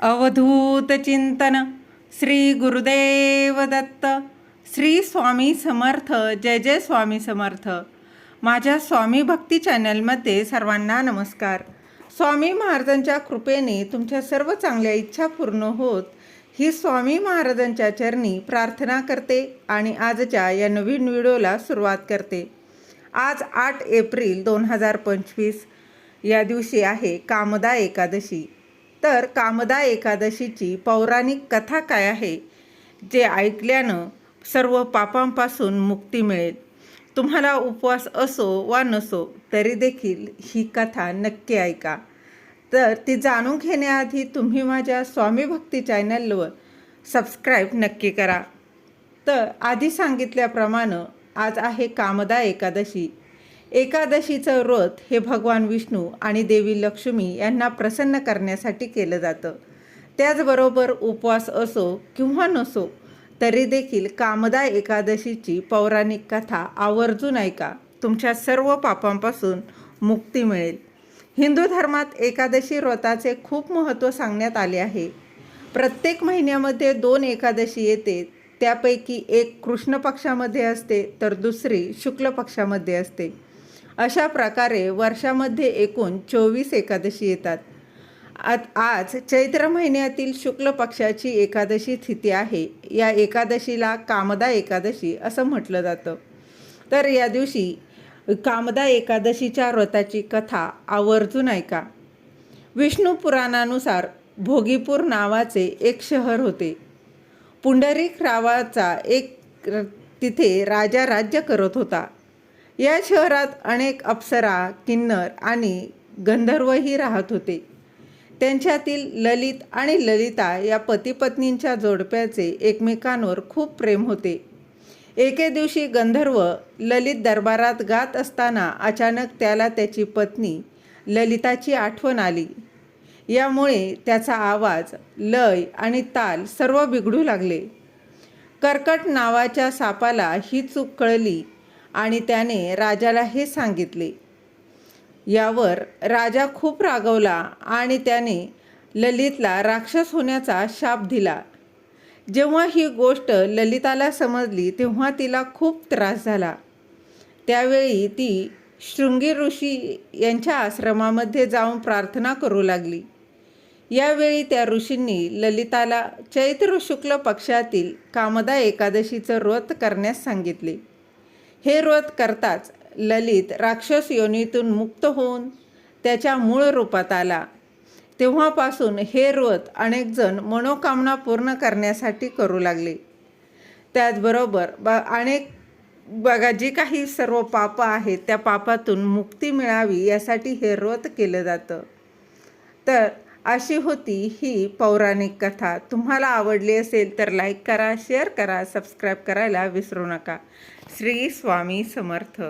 अवधूत चिंतन श्री गुरुदेव दत्त श्री स्वामी समर्थ जय जय स्वामी समर्थ. माझ्या स्वामी भक्ती चॅनलमध्ये सर्वांना नमस्कार. स्वामी महाराजांच्या कृपेने तुमच्या सर्व चांगल्या इच्छा पूर्ण होत ही स्वामी महाराजांच्या चरणी प्रार्थना करते आणि आजच्या या नवीन व्हिडिओला सुरुवात करते. आज आठ एप्रिल दोन हजार पंचवीस या दिवशी आहे कामदा एकादशी. तर कामदा एकादशीची पौराणिक कथा काय आहे जे ऐकल्यानं सर्व पापांपासून मुक्ती मिळेल? तुम्हाला उपवास असो वा नसो तरी देखील ही कथा नक्की ऐका. तर ती जाणून घेण्याआधी तुम्ही माझ्या स्वामी भक्ती चॅनलवर सबस्क्राईब नक्की करा. तर आधी सांगितल्याप्रमाणे आज आहे कामदा एकादशी. एकादशीचं व्रत हे भगवान विष्णू आणि देवी लक्ष्मी यांना प्रसन्न करण्यासाठी केलं जातं. त्याचबरोबर उपवास असो किंवा नसो तरी देखील कामदा एकादशीची पौराणिक कथा आवर्जून ऐका. तुमच्या सर्व पापांपासून मुक्ती मिळेल. हिंदू धर्मात एकादशी व्रताचे खूप महत्त्व सांगण्यात आले आहे. प्रत्येक महिन्यामध्ये दोन एकादशी येते. त्यापैकी एक कृष्ण पक्षामध्ये असते तर दुसरी शुक्ल पक्षामध्ये असते. अशा प्रकारे वर्षामध्ये एकूण चोवीस एकादशी येतात. आत आज चैत्र महिन्यातील शुक्ल पक्षाची एकादशी तिथी आहे. या एकादशीला कामदा एकादशी असं म्हटलं जातं. तर या दिवशी कामदा एकादशीच्या व्रताची कथा आवर्जून ऐका. विष्णू पुराणानुसार भोगीपूर नावाचे एक शहर होते. पुंडरीक रावाचा एक तिथे राजा राज्य करत होता. या शहरात अनेक अप्सरा किन्नर आणि गंधर्वही राहत होते. त्यांच्यातील ललित आणि ललिता या पतीपत्नींच्या जोडप्याचे एकमेकांवर खूप प्रेम होते. एके दिवशी गंधर्व ललित दरबारात गात असताना अचानक त्याला त्याची पत्नी ललिताची आठवण आली. यामुळे त्याचा आवाज लय आणि ताल सर्व बिघडू लागले. कर्कट नावाच्या सापाला ही चूक कळली आणि त्याने राजाला हे सांगितले. यावर राजा खूप रागवला आणि त्याने ललितला राक्षस होण्याचा शाप दिला. जेव्हा ही गोष्ट ललिताला समजली तेव्हा तिला खूप त्रास झाला. त्यावेळी ती शृंगी ऋषी यांच्या आश्रमामध्ये जाऊन प्रार्थना करू लागली. यावेळी त्या ऋषींनी ललिताला चैत्र शुक्ल पक्षातील कामदा एकादशीचं व्रत करण्यास सांगितले. हे व्रत करताच ललित राक्षस योनीतून मुक्त होऊन त्याच्या मूळ रूपात आला. तेव्हापासून हे व्रत अनेकजण मनोकामना पूर्ण करण्यासाठी करू लागले. त्याचबरोबर ब अनेक बघा जी काही सर्व पापं आहेत त्या पापातून मुक्ती मिळावी यासाठी हे व्रत केलं जातं. तर अशी होती ही पौराणिक कथा. तुम्हाला आवडली असेल तर लाईक करा शेअर करा सबस्क्राईब करायला विसरू नका. श्री स्वामी समर्थ.